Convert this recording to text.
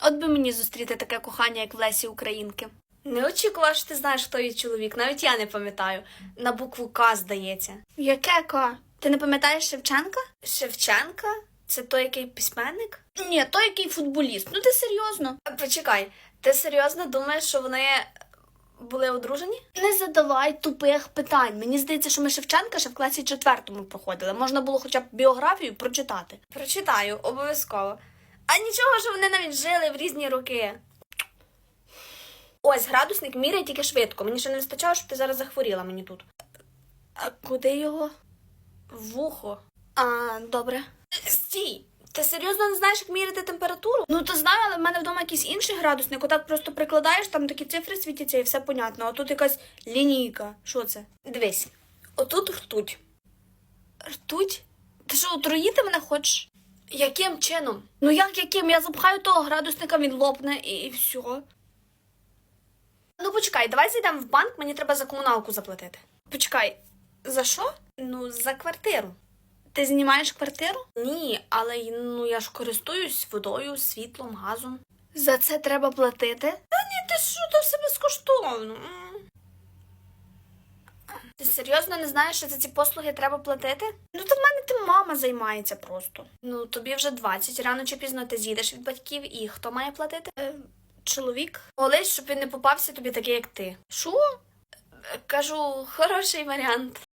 От би мені зустріти таке кохання, як в Лесі Українки. Не очікувала, що ти знаєш, хто її чоловік, навіть я не пам'ятаю. На букву К, здається. Яке К? Ти не пам'ятаєш Шевченка? Шевченка? Це той, який письменник? Ні, той, який футболіст. Ну ти серйозно. Почекай, ти серйозно думаєш, що вони були одружені? Не задавай тупих питань. Мені здається, що ми Шевченка ще в класі четвертому проходили. Можна було хоча б біографію прочитати. Прочитаю, обов'язково. А нічого, що вони навіть жили в різні роки. Ось градусник міряє тільки швидко. Мені ще не вистачало, щоб ти зараз захворіла мені тут. А куди його? Вухо. А, добре. Стій! Ти серйозно не знаєш, як міряти температуру? Ну, то знаю, але в мене вдома якийсь інший градусник. Отак просто прикладаєш, там такі цифри світяться і все понятно. А тут якась лінійка. Що це? Дивись. Отут ртуть. Ртуть? Ти що, отруїти мене хочеш? Яким чином? Ну як яким? Я запхаю того градусника, він лопне і, і все. Ну почекай, давай зайдемо в банк, мені треба за комуналку заплатити. Почекай, за що? Ну, за квартиру. Ти знімаєш квартиру? Ні, але ну я ж користуюсь водою, світлом, газом. За це треба платити? Та ні, ти що, то все безкоштовно. Ти серйозно не знаєш, що за ці послуги треба платити? Ну, то в мене ти мама займається просто. Ну, тобі вже 20, рано чи пізно ти з'їдеш від батьків, і хто має платити? Е, чоловік. Молись, щоб він не попався тобі такий, як ти. Що? Е, Кажу, хороший варіант.